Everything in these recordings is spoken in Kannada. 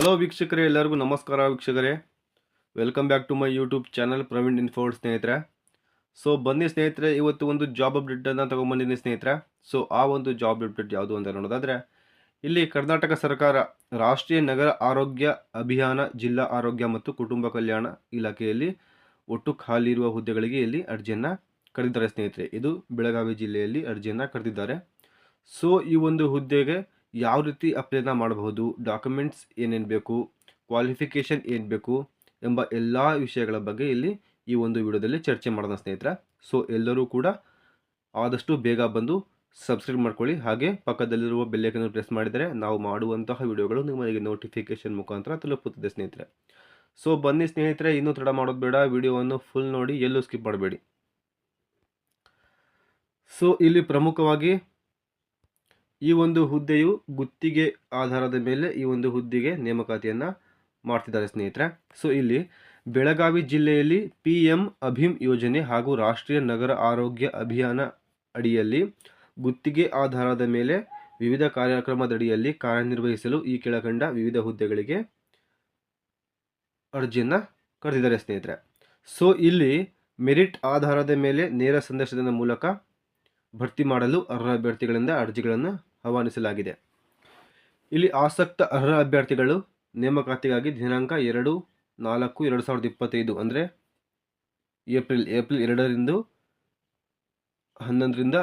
ಹಲೋ ವೀಕ್ಷಕರೇ, ಎಲ್ಲರಿಗೂ ನಮಸ್ಕಾರ ವೀಕ್ಷಕರೇ. Welcome back to my YouTube channel Praveen ಇನ್ಫೋರ್ಡ್ ಸ್ನೇಹಿತರೆ. ಸೊ ಬನ್ನಿ ಸ್ನೇಹಿತರೆ, ಇವತ್ತು ಒಂದು ಜಾಬ್ ಅಪ್ಡೇಟನ್ನು ತೊಗೊಂಬಂದಿದ್ದೀನಿ ಸ್ನೇಹಿತರೆ. ಸೊ ಆ ಒಂದು ಜಾಬ್ ಅಪ್ಡೇಟ್ ಯಾವುದು ಅಂತ ನೋಡೋದಾದರೆ, ಇಲ್ಲಿ ಕರ್ನಾಟಕ ಸರ್ಕಾರ ರಾಷ್ಟ್ರೀಯ ನಗರ ಆರೋಗ್ಯ ಅಭಿಯಾನ, ಜಿಲ್ಲಾ ಆರೋಗ್ಯ ಮತ್ತು ಕುಟುಂಬ ಕಲ್ಯಾಣ ಇಲಾಖೆಯಲ್ಲಿ ಒಟ್ಟು ಖಾಲಿ ಇರುವ ಹುದ್ದೆಗಳಿಗೆ ಇಲ್ಲಿ ಅರ್ಜಿಯನ್ನು ಕರೆದಿದ್ದಾರೆ ಸ್ನೇಹಿತರೆ. ಇದು ಬೆಳಗಾವಿ ಜಿಲ್ಲೆಯಲ್ಲಿ ಅರ್ಜಿಯನ್ನು ಕರೆದಿದ್ದಾರೆ. ಸೊ ಈ ಒಂದು ಹುದ್ದೆಗೆ ಯಾವ ರೀತಿ ಅಪ್ಲೈನ ಮಾಡಬಹುದು ಡಾಕ್ಯುಮೆಂಟ್ಸ್ ಏನೇನು ಬೇಕು ಕ್ವಾಲಿಫಿಕೇಷನ್ ಏನು ಬೇಕು ಎಂಬ ಎಲ್ಲ ವಿಷಯಗಳ ಬಗ್ಗೆ ಇಲ್ಲಿ ಈ ಒಂದು ವಿಡಿಯೋದಲ್ಲಿ ಚರ್ಚೆ ಮಾಡೋಣ ಸ್ನೇಹಿತರೆ. ಸೊ ಎಲ್ಲರೂ ಕೂಡ ಆದಷ್ಟು ಬೇಗ ಬಂದು ಸಬ್ಸ್ಕ್ರೈಬ್ ಮಾಡ್ಕೊಳ್ಳಿ. ಹಾಗೆ ಪಕ್ಕದಲ್ಲಿರುವ ಬೆಲ್ಲೈಕನ್ನು ಪ್ರೆಸ್ ಮಾಡಿದರೆ ನಾವು ಮಾಡುವಂತಹ ವಿಡಿಯೋಗಳು ನಿಮಗೆ ನೋಟಿಫಿಕೇಷನ್ ಮುಖಾಂತರ ತಲುಪುತ್ತದೆ ಸ್ನೇಹಿತರೆ. ಸೊ ಬನ್ನಿ ಸ್ನೇಹಿತರೆ, ಇನ್ನೂ ತಡ ಮಾಡೋದು ಬೇಡ. ವಿಡಿಯೋವನ್ನು ಫುಲ್ ನೋಡಿ ಎಲ್ಲೂ ಸ್ಕಿಪ್ ಮಾಡಬೇಡಿ. ಸೊ ಇಲ್ಲಿ ಪ್ರಮುಖವಾಗಿ ಈ ಒಂದು ಹುದ್ದೆಯು ಗುತ್ತಿಗೆ ಆಧಾರದ ಮೇಲೆ ಈ ಒಂದು ಹುದ್ದೆಗೆ ನೇಮಕಾತಿಯನ್ನು ಮಾಡ್ತಿದ್ದಾರೆ ಸ್ನೇಹಿತರೆ. ಸೊ ಇಲ್ಲಿ ಬೆಳಗಾವಿ ಜಿಲ್ಲೆಯಲ್ಲಿ ಪಿ ಎಂ ಅಭಿಮ್ ಯೋಜನೆ ಹಾಗೂ ರಾಷ್ಟ್ರೀಯ ನಗರ ಆರೋಗ್ಯ ಅಭಿಯಾನ ಅಡಿಯಲ್ಲಿ ಗುತ್ತಿಗೆ ಆಧಾರದ ಮೇಲೆ ವಿವಿಧ ಕಾರ್ಯಕ್ರಮದಡಿಯಲ್ಲಿ ಕಾರ್ಯನಿರ್ವಹಿಸಲು ಈ ಕೆಳಕಂಡ ವಿವಿಧ ಹುದ್ದೆಗಳಿಗೆ ಅರ್ಜಿಯನ್ನು ಕರೆದಿದ್ದಾರೆ ಸ್ನೇಹಿತರೆ. ಸೊ ಇಲ್ಲಿ ಮೆರಿಟ್ ಆಧಾರದ ಮೇಲೆ ನೇರ ಸಂದರ್ಶನದ ಮೂಲಕ ಭರ್ತಿ ಮಾಡಲು ಅರ್ಹ ಅಭ್ಯರ್ಥಿಗಳಿಂದ ಅರ್ಜಿಗಳನ್ನು ಆಹ್ವಾನಿಸಲಾಗಿದೆ. ಇಲ್ಲಿ ಆಸಕ್ತ ಅರ್ಹ ಅಭ್ಯರ್ಥಿಗಳು ನೇಮಕಾತಿಗಾಗಿ ದಿನಾಂಕ ಎರಡು, ನಾಲ್ಕು, ಎರಡು ಸಾವಿರದ ಇಪ್ಪತ್ತೈದು ಅಂದರೆ ಏಪ್ರಿಲ್ ಏಪ್ರಿಲ್ ಎರಡರಿಂದ ಹನ್ನೊಂದರಿಂದ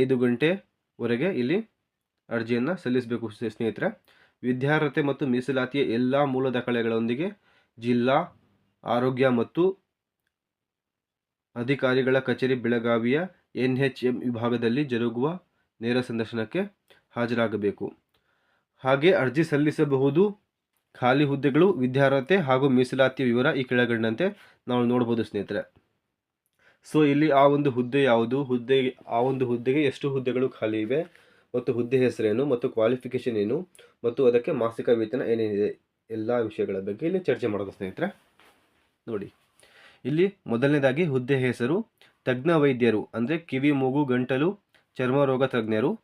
ಐದು ಗಂಟೆವರೆಗೆ ಇಲ್ಲಿ ಅರ್ಜಿಯನ್ನು ಸಲ್ಲಿಸಬೇಕು ಸ್ನೇಹಿತರೆ. ವಿದ್ಯಾರ್ಹತೆ ಮತ್ತು ಮೀಸಲಾತಿಯ ಎಲ್ಲ ಮೂಲ ದಾಖಲೆಗಳೊಂದಿಗೆ ಜಿಲ್ಲಾ ಆರೋಗ್ಯ ಮತ್ತು ಅಧಿಕಾರಿಗಳ ಕಚೇರಿ ಬೆಳಗಾವಿಯ ಎನ್ ಎಚ್ ಎಂ ವಿಭಾಗದಲ್ಲಿ ಜರುಗುವ ನೇರ ಸಂದರ್ಶನಕ್ಕೆ ಹಾಜರಾಗಬೇಕು. ಹಾಗೆ ಅರ್ಜಿ ಸಲ್ಲಿಸಬಹುದು. ಖಾಲಿ ಹುದ್ದೆಗಳು, ವಿದ್ಯಾರ್ಹತೆ ಹಾಗೂ ಮೀಸಲಾತಿಯ ವಿವರ ಈ ಕೆಳಗಂಡಂತೆ ನಾವು ನೋಡ್ಬೋದು ಸ್ನೇಹಿತರೆ. ಸೊ ಇಲ್ಲಿ ಆ ಒಂದು ಹುದ್ದೆ ಯಾವುದು? ಹುದ್ದೆ, ಆ ಒಂದು ಹುದ್ದೆಗೆ ಎಷ್ಟು ಹುದ್ದೆಗಳು ಖಾಲಿ ಇವೆ? ಮತ್ತು ಹುದ್ದೆ ಹೆಸರೇನು? ಮತ್ತು ಕ್ವಾಲಿಫಿಕೇಷನ್ ಏನು? ಮತ್ತು ಅದಕ್ಕೆ ಮಾಸಿಕ ವೇತನ ಏನೇನಿದೆ? ಎಲ್ಲ ವಿಷಯಗಳ ಬಗ್ಗೆ ಇಲ್ಲಿ ಚರ್ಚೆ ಮಾಡೋದು ಸ್ನೇಹಿತರೆ. ನೋಡಿ. ಇಲ್ಲಿ ಮೊದಲನೇದಾಗಿ ಹುದ್ದೆ ಹೆಸರು, ತಜ್ಞ ವೈದ್ಯರು, ಅಂದರೆ ಕಿವಿ, ಮೂಗು, ಗಂಟಲು, ಚರ್ಮ ರೋಗ ತಜ್ಞರು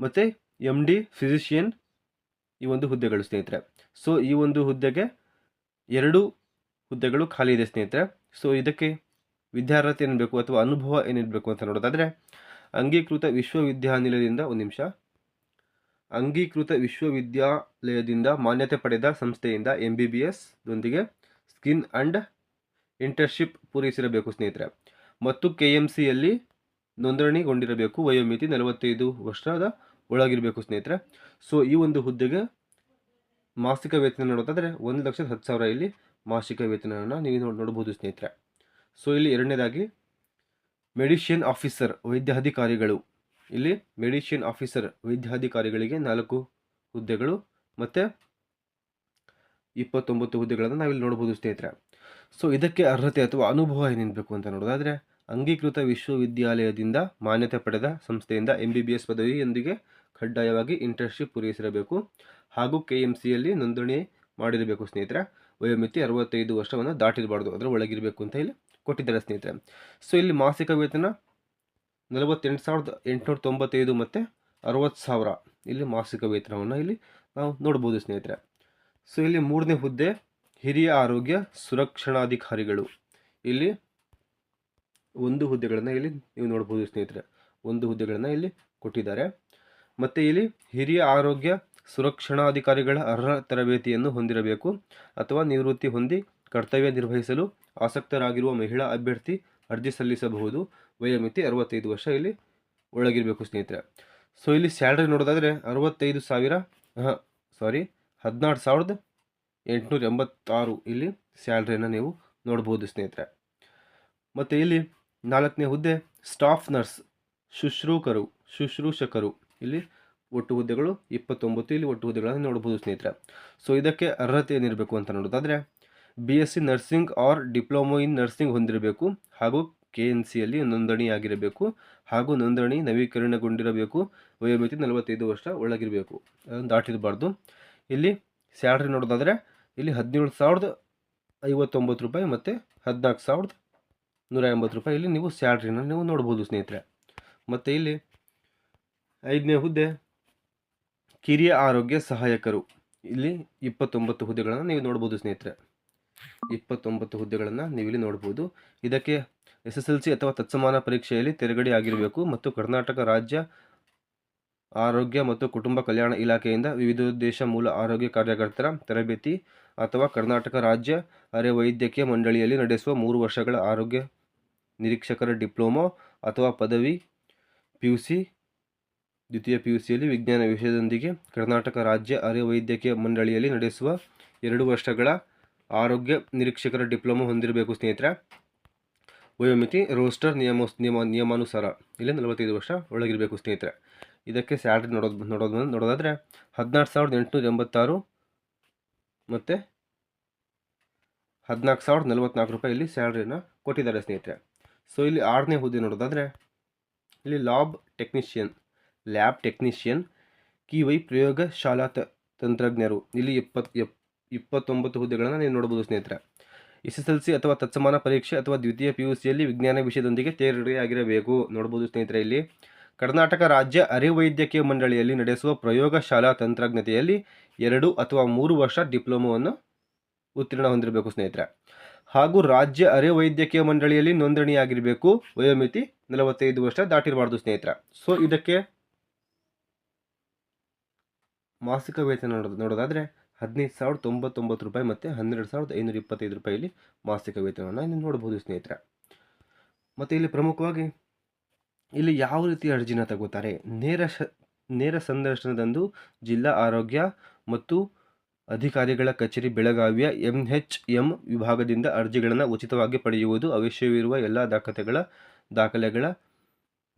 ಮತ್ತು ಎಂ ಡಿ ಫಿಸಿಷಿಯನ್ ಈ ಒಂದು ಹುದ್ದೆಗಳು ಸ್ನೇಹಿತರೆ. ಸೊ ಈ ಒಂದು ಹುದ್ದೆಗೆ ಎರಡು ಹುದ್ದೆಗಳು ಖಾಲಿ ಇದೆ ಸ್ನೇಹಿತರೆ. ಸೊ ಇದಕ್ಕೆ ವಿದ್ಯಾರ್ಹತೆ ಏನು ಬೇಕು ಅಥವಾ ಅನುಭವ ಏನಿರಬೇಕು ಅಂತ ನೋಡೋದಾದರೆ, ಅಂಗೀಕೃತ ವಿಶ್ವವಿದ್ಯಾನಿಲಯದಿಂದ ಒಂದು ನಿಮಿಷ. ಅಂಗೀಕೃತ ವಿಶ್ವವಿದ್ಯಾಲಯದಿಂದ ಮಾನ್ಯತೆ ಪಡೆದ ಸಂಸ್ಥೆಯಿಂದ ಎಂ ಬಿ ಬಿ ಎಸ್ ದೊಂದಿಗೆ ಸ್ಕಿನ್ ಆ್ಯಂಡ್ ಇಂಟರ್ನ್ಶಿಪ್ ಪೂರೈಸಿರಬೇಕು ಸ್ನೇಹಿತರೆ. ಮತ್ತು ಕೆ ಎಂ ಸಿಯಲ್ಲಿ ನೋಂದಣಿಗೊಂಡಿರಬೇಕು, ವಯೋಮಿತಿ ನಲವತ್ತೈದು ವರ್ಷದ ಒಳಗಿರಬೇಕು ಸ್ನೇಹಿತರೆ. ಸೊ ಈ ಒಂದು ಹುದ್ದೆಗೆ ಮಾಸಿಕ ವೇತನ ನೋಡೋದಾದರೆ ಒಂದು ಲಕ್ಷದ ಹತ್ತು ಸಾವಿರ ಇಲ್ಲಿ ಮಾಸಿಕ ವೇತನವನ್ನು ನೀವು ನೋಡಿ, ನೋಡ್ಬೋದು ಸ್ನೇಹಿತರೆ. ಸೊ ಇಲ್ಲಿ ಎರಡನೇದಾಗಿ ಮೆಡಿಷಿಯನ್ ಆಫೀಸರ್, ವೈದ್ಯಾಧಿಕಾರಿಗಳು. ಇಲ್ಲಿ ಮೆಡಿಷಿಯನ್ ಆಫೀಸರ್, ವೈದ್ಯಾಧಿಕಾರಿಗಳಿಗೆ ನಾಲ್ಕು ಹುದ್ದೆಗಳು ಮತ್ತು ಇಪ್ಪತ್ತೊಂಬತ್ತು ಹುದ್ದೆಗಳನ್ನು ನಾವಿಲ್ಲಿ ನೋಡ್ಬೋದು ಸ್ನೇಹಿತರೆ. ಸೊ ಇದಕ್ಕೆ ಅರ್ಹತೆ ಅಥವಾ ಅನುಭವ ಏನಿರಬೇಕು ಅಂತ ನೋಡೋದಾದರೆ ಅಂಗೀಕೃತ ವಿಶ್ವವಿದ್ಯಾಲಯದಿಂದ ಮಾನ್ಯತೆ ಪಡೆದ ಸಂಸ್ಥೆಯಿಂದ ಎಂ ಬಿ ಬಿ ಎಸ್ ಪದವಿಯೊಂದಿಗೆ ಕಡ್ಡಾಯವಾಗಿ ಇಂಟರ್ನ್ಶಿಪ್ ಪೂರೈಸಿರಬೇಕು ಹಾಗೂ ಕೆ ಎಂ ಸಿಯಲ್ಲಿ ನೋಂದಣಿ ಮಾಡಿರಬೇಕು ಸ್ನೇಹಿತರೆ. ವಯೋಮಿತಿ ಅರವತ್ತೈದು ವರ್ಷವನ್ನು ದಾಟಿರಬಾರ್ದು, ಅದರ ಒಳಗಿರಬೇಕು ಅಂತ ಇಲ್ಲಿ ಕೊಟ್ಟಿದ್ದಾರೆ ಸ್ನೇಹಿತರೆ. ಸೊ ಇಲ್ಲಿ ಮಾಸಿಕ ವೇತನ ನಲವತ್ತೆಂಟು ಸಾವಿರದ ಎಂಟುನೂರ ತೊಂಬತ್ತೈದು ಮತ್ತು ಅರವತ್ತು ಸಾವಿರ ಇಲ್ಲಿ ಮಾಸಿಕ ವೇತನವನ್ನು ಇಲ್ಲಿ ನಾವು ನೋಡ್ಬೋದು ಸ್ನೇಹಿತರೆ. ಸೊ ಇಲ್ಲಿ ಮೂರನೇ ಹುದ್ದೆ ಹಿರಿಯ ಆರೋಗ್ಯ ಸುರಕ್ಷಣಾಧಿಕಾರಿಗಳು. ಇಲ್ಲಿ ಒಂದು ಹುದ್ದೆಗಳನ್ನು ಇಲ್ಲಿ ನೀವು ನೋಡ್ಬೋದು ಸ್ನೇಹಿತರೆ. ಒಂದು ಹುದ್ದೆಗಳನ್ನು ಇಲ್ಲಿ ಕೊಟ್ಟಿದ್ದಾರೆ. ಮತ್ತು ಇಲ್ಲಿ ಹಿರಿಯ ಆರೋಗ್ಯ ಸುರಕ್ಷಣಾಧಿಕಾರಿಗಳ ಅರ್ಹ ತರಬೇತಿಯನ್ನು ಹೊಂದಿರಬೇಕು ಅಥವಾ ನಿವೃತ್ತಿ ಹೊಂದಿ ಕರ್ತವ್ಯ ನಿರ್ವಹಿಸಲು ಆಸಕ್ತರಾಗಿರುವ ಮಹಿಳಾ ಅಭ್ಯರ್ಥಿ ಅರ್ಜಿ ಸಲ್ಲಿಸಬಹುದು. ವಯೋಮಿತಿ ಅರವತ್ತೈದು ವರ್ಷ ಇಲ್ಲಿ ಒಳಗಿರಬೇಕು ಸ್ನೇಹಿತರೆ. ಸೊ ಇಲ್ಲಿ ಸ್ಯಾಲ್ರಿ ನೋಡೋದಾದರೆ ಅರವತ್ತೈದು ಸಾವಿರ ಸಾರಿ ಹದಿನಾರು ಸಾವಿರದ ಎಂಟುನೂರ ಎಂಬತ್ತಾರು ಇಲ್ಲಿ ಸ್ಯಾಲ್ರಿಯನ್ನು ನೀವು ನೋಡ್ಬೋದು ಸ್ನೇಹಿತರೆ. ಮತ್ತು ಇಲ್ಲಿ ನಾಲ್ಕನೇ ಹುದ್ದೆ ಸ್ಟಾಫ್ ನರ್ಸ್ ಶುಶ್ರೂಕರು, ಶುಶ್ರೂಷಕರು. ಇಲ್ಲಿ ಒಟ್ಟು ಹುದ್ದೆಗಳು ಇಪ್ಪತ್ತೊಂಬತ್ತು, ಇಲ್ಲಿ ಒಟ್ಟು ಹುದ್ದೆಗಳನ್ನು ನೋಡ್ಬೋದು ಸ್ನೇಹಿತರೆ. ಸೊ ಇದಕ್ಕೆ ಅರ್ಹತೆ ಏನಿರಬೇಕು ಅಂತ ನೋಡೋದಾದರೆ B S C nursing or diploma in nursing ಹೊಂದಿರಬೇಕು, ಹಾಗೂ ಕೆ ಎನ್ ಸಿಯಲ್ಲಿ ನೋಂದಣಿಯಾಗಿರಬೇಕು, ಹಾಗೂ ನೋಂದಣಿ ನವೀಕರಣಗೊಂಡಿರಬೇಕು, ವಯೋಮಿತಿ ನಲವತ್ತೈದು ವರ್ಷ ಒಳಗಿರಬೇಕು. ಅದನ್ನು ದಾಟಿರಬಾರ್ದು. ಇಲ್ಲಿ ಸ್ಯಾಲ್ರಿ ನೋಡೋದಾದರೆ, ಇಲ್ಲಿ ಹದಿನೇಳು ಸಾವಿರದ ಐವತ್ತೊಂಬತ್ತು ರೂಪಾಯಿ ಮತ್ತು ಹದಿನಾಲ್ಕು ಸಾವಿರದ ನೂರ ಎಂಬತ್ತು ರೂಪಾಯಿ ಇಲ್ಲಿ ನೀವು ಸ್ಯಾಲ್ರಿನ ನೀವು ನೋಡ್ಬೋದು ಸ್ನೇಹಿತರೆ. ಮತ್ತು ಇಲ್ಲಿ ಐದನೇ ಹುದ್ದೆ, ಕಿರಿಯ ಆರೋಗ್ಯ ಸಹಾಯಕರು. ಇಲ್ಲಿ ಇಪ್ಪತ್ತೊಂಬತ್ತು ಹುದ್ದೆಗಳನ್ನು ನೀವು ನೋಡ್ಬೋದು ಸ್ನೇಹಿತರೆ. ಇಪ್ಪತ್ತೊಂಬತ್ತು ಹುದ್ದೆಗಳನ್ನು ನೀವು ಇಲ್ಲಿ ನೋಡ್ಬೋದು. ಇದಕ್ಕೆ ಎಸ್ ಎಸ್ ಎಲ್ ಸಿ ಅಥವಾ ತತ್ಸಮಾನ ಪರೀಕ್ಷೆಯಲ್ಲಿ ತೆರಗಡೆ ಆಗಿರಬೇಕು ಮತ್ತು ಕರ್ನಾಟಕ ರಾಜ್ಯ ಆರೋಗ್ಯ ಮತ್ತು ಕುಟುಂಬ ಕಲ್ಯಾಣ ಇಲಾಖೆಯಿಂದ ವಿವಿಧ ದೇಶ ಮೂಲ ಆರೋಗ್ಯ ಕಾರ್ಯಕರ್ತರ ತರಬೇತಿ ಅಥವಾ ಕರ್ನಾಟಕ ರಾಜ್ಯ ಅರೆ ವೈದ್ಯಕೀಯ ಮಂಡಳಿಯಲ್ಲಿ ನಡೆಸುವ ಮೂರು ವರ್ಷಗಳ ಆರೋಗ್ಯ ನಿರೀಕ್ಷಕರ ಡಿಪ್ಲೊಮೊ ಅಥವಾ ಪದವಿ, ಪಿ ಯು ಸಿ, ದ್ವಿತೀಯ ಪಿ ಯು ಸಿಯಲ್ಲಿ ವಿಜ್ಞಾನ ವಿಷಯದೊಂದಿಗೆ ಕರ್ನಾಟಕ ರಾಜ್ಯ ಅರೆ ವೈದ್ಯಕೀಯ ಮಂಡಳಿಯಲ್ಲಿ ನಡೆಸುವ ಎರಡು ವರ್ಷಗಳ ಆರೋಗ್ಯ ನಿರೀಕ್ಷಕರ ಡಿಪ್ಲೊಮೊ ಹೊಂದಿರಬೇಕು ಸ್ನೇಹಿತರೆ. ವಯೋಮಿತಿ, ರೋಸ್ಟರ್ ನಿಯಮ ನಿಯಮ, ನಿಯಮಾನುಸಾರ ಇಲ್ಲಿ ನಲವತ್ತೈದು ವರ್ಷ ಒಳಗಿರಬೇಕು ಸ್ನೇಹಿತರೆ. ಇದಕ್ಕೆ ಸ್ಯಾಲ್ರಿ ನೋಡೋದು ನೋಡೋದು, ನೋಡೋದಾದರೆ ಹದಿನಾರು ಸಾವಿರದ ಎಂಟುನೂರ ಎಂಬತ್ತಾರು ಮತ್ತು ಹದಿನಾಲ್ಕು ಸಾವಿರದ ನಲವತ್ತ್ನಾಲ್ಕು ರೂಪಾಯಿ ಇಲ್ಲಿ ಸ್ಯಾಲ್ರಿನ ಕೊಟ್ಟಿದ್ದಾರೆ ಸ್ನೇಹಿತರೆ. ಸೊ ಇಲ್ಲಿ ಆರನೇ ಹುದ್ದೆ ನೋಡೋದಾದರೆ, ಇಲ್ಲಿ ಲಾಬ್ ಟೆಕ್ನಿಷಿಯನ್, ಲ್ಯಾಬ್ ಟೆಕ್ನಿಷಿಯನ್, ಕಿವೈ ಪ್ರಯೋಗ ಶಾಲಾ ತ, ತಂತ್ರಜ್ಞರು. ಇಲ್ಲಿ ಇಪ್ಪತ್ತು ಎಪ್, ಇಪ್ಪತ್ತೊಂಬತ್ತು ಹುದ್ದೆಗಳನ್ನು ನೀವು ನೋಡ್ಬೋದು ಸ್ನೇಹಿತರೆ. ಎಸ್ ಎಸ್ ಎಲ್ ಸಿ ಅಥವಾ ತತ್ಸಮಾನ ಪರೀಕ್ಷೆ ಅಥವಾ ದ್ವಿತೀಯ ಪಿ ಯು ಸಿಯಲ್ಲಿ ವಿಜ್ಞಾನ ವಿಷಯದೊಂದಿಗೆ ತೇರ್ಗಡೆಯಾಗಿರಬೇಕು. ನೋಡ್ಬೋದು ಸ್ನೇಹಿತರೆ ಇಲ್ಲಿ, ಕರ್ನಾಟಕ ರಾಜ್ಯ ಅರೆವೈದ್ಯಕೀಯ ಮಂಡಳಿಯಲ್ಲಿ ನಡೆಸುವ ಪ್ರಯೋಗಶಾಲಾ ತಂತ್ರಜ್ಞತೆಯಲ್ಲಿ ಎರಡು ಅಥವಾ ಮೂರು ವರ್ಷ ಡಿಪ್ಲೊಮೊವನ್ನು ಉತ್ತೀರ್ಣ ಹೊಂದಿರಬೇಕು ಸ್ನೇಹಿತರೆ. ಹಾಗೂ ರಾಜ್ಯ ಅರೆ ವೈದ್ಯಕೀಯ ಮಂಡಳಿಯಲ್ಲಿ ನೋಂದಣಿಯಾಗಿರಬೇಕು. ವಯೋಮಿತಿ ನಲವತ್ತೈದು ವರ್ಷ ದಾಟಿರಬಾರ್ದು, ಸ್ನೇಹಿತರ. ಸೊ ಇದಕ್ಕೆ ಮಾಸಿಕ ವೇತನ ನೋಡೋದು, ನೋಡೋದಾದರೆ ಹದಿನೈದು ಸಾವಿರದ ತೊಂಬತ್ತೊಂಬತ್ತು ರೂಪಾಯಿ ಮತ್ತು ಹನ್ನೆರಡು ಸಾವಿರದ ಐನೂರ ಇಪ್ಪತ್ತೈದು ರೂಪಾಯಿಲಿ ಮಾಸಿಕ ವೇತನವನ್ನು ನೀವು ನೋಡ್ಬೋದು, ಸ್ನೇಹಿತರೆ. ಮತ್ತು ಇಲ್ಲಿ ಪ್ರಮುಖವಾಗಿ ಇಲ್ಲಿ ಯಾವ ರೀತಿ ಅರ್ಜಿನ ತಗೋತಾರೆ? ನೇರ ಶ, ನೇರ ಸಂದರ್ಶನದಂದು ಜಿಲ್ಲಾ ಆರೋಗ್ಯ ಮತ್ತು ಅಧಿಕಾರಿಗಳ ಕಚೇರಿ ಬೆಳಗಾವಿಯ ಎಂಎಚ್ಎಂ ವಿಭಾಗದಿಂದ ಅರ್ಜಿಗಳನ್ನು ಉಚಿತವಾಗಿ ಪಡೆಯುವುದು ಅವಶ್ಯವಿರುವ ಎಲ್ಲ ದಾಖಲೆಗಳ ದಾಖಲೆಗಳ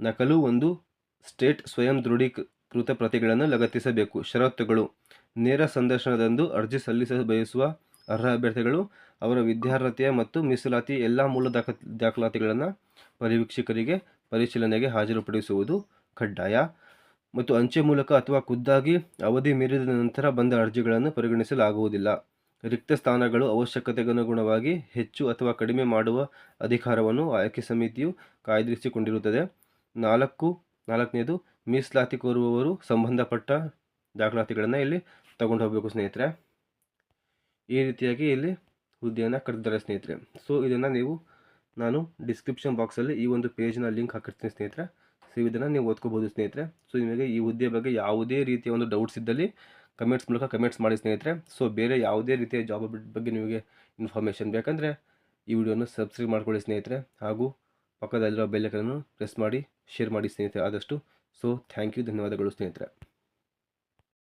ನಕಲು ಒಂದು ಸ್ಟೇಟ್ ಸ್ವಯಂ ದೃಢೀಕೃತ ಪ್ರತಿಗಳನ್ನು ಲಗತ್ತಿಸಬೇಕು. ಷರತ್ತುಗಳು. ನೇರ ಸಂದರ್ಶನದಂದು ಅರ್ಜಿ ಸಲ್ಲಿಸ ಬಯಸುವ ಅರ್ಹ ಅಭ್ಯರ್ಥಿಗಳು, ಅವರ ವಿದ್ಯಾರ್ಹತೆಯ ಮತ್ತು ಮೀಸಲಾತಿ ಎಲ್ಲ ಮೂಲ ದಾಖ, ದಾಖಲಾತಿಗಳನ್ನು ಪರಿವೀಕ್ಷಕರಿಗೆ ಪರಿಶೀಲನೆಗೆ ಹಾಜರುಪಡಿಸುವುದು ಕಡ್ಡಾಯ. ಮತ್ತು ಅಂಚೆ ಮೂಲಕ ಅಥವಾ ಖುದ್ದಾಗಿ ಅವಧಿ ಮೀರಿದ ನಂತರ ಬಂದ ಅರ್ಜಿಗಳನ್ನು ಪರಿಗಣಿಸಲಾಗುವುದಿಲ್ಲ. ರಿಕ್ತ ಸ್ಥಾನಗಳು ಅವಶ್ಯಕತೆಗನುಗುಣವಾಗಿ ಹೆಚ್ಚು ಅಥವಾ ಕಡಿಮೆ ಮಾಡುವ ಅಧಿಕಾರವನ್ನು ಆಯ್ಕೆ ಸಮಿತಿಯು ಕಾಯ್ದಿರಿಸಿಕೊಂಡಿರುತ್ತದೆ. ನಾಲ್ಕು, ನಾಲ್ಕನೇದು, ಮೀಸಲಾತಿ ಕೋರುವವರು ಸಂಬಂಧಪಟ್ಟ ದಾಖಲಾತಿಗಳನ್ನು ಇಲ್ಲಿ ತಗೊಂಡು ಹೋಗಬೇಕು ಸ್ನೇಹಿತರೆ. ಈ ರೀತಿಯಾಗಿ ಇಲ್ಲಿ ಹುದ್ದೆಯನ್ನು ಕರೆದಿದ್ದಾರೆ ಸ್ನೇಹಿತರೆ. ಸೊ ಇದನ್ನು ನೀವು ನಾನು ಡಿಸ್ಕ್ರಿಪ್ಷನ್ ಬಾಕ್ಸಲ್ಲಿ ಈ ಒಂದು ಪೇಜ್ನ ಲಿಂಕ್ ಹಾಕಿರ್ತೀನಿ ಸ್ನೇಹಿತರೆ. ಸೊ ಇದನ್ನು ನೀವು ಓದ್ಕೋಬೋದು ಸ್ನೇಹಿತರೆ. ಸೊ ನಿಮಗೆ ಈ ಹುದ್ದೆ ಬಗ್ಗೆ ಯಾವುದೇ ರೀತಿಯ ಒಂದು ಡೌಟ್ಸ್ ಇದ್ದಲ್ಲಿ ಕಮೆಂಟ್ಸ್ ಮೂಲಕ ಕಮೆಂಟ್ಸ್ ಮಾಡಿ ಸ್ನೇಹಿತರೆ. ಸೊ ಬೇರೆ ಯಾವುದೇ ರೀತಿಯ ಜಾಬ್ ಬಗ್ಗೆ ನಿಮಗೆ ಇನ್ಫಾರ್ಮೇಷನ್ ಬೇಕಂದರೆ ಈ ವಿಡಿಯೋನ ಸಬ್ಸ್ಕ್ರೈಬ್ ಮಾಡ್ಕೊಳ್ಳಿ ಸ್ನೇಹಿತರೆ. ಹಾಗೂ ಪಕ್ಕದಲ್ಲಿರೋ ಬೆಲ್ಲಕನ್ನು ಪ್ರೆಸ್ ಮಾಡಿ ಶೇರ್ ಮಾಡಿ ಸ್ನೇಹಿತರೆ ಆದಷ್ಟು. ಸೊ ಥ್ಯಾಂಕ್ ಯು ಧನ್ಯವಾದಗಳು ಸ್ನೇಹಿತರೆ.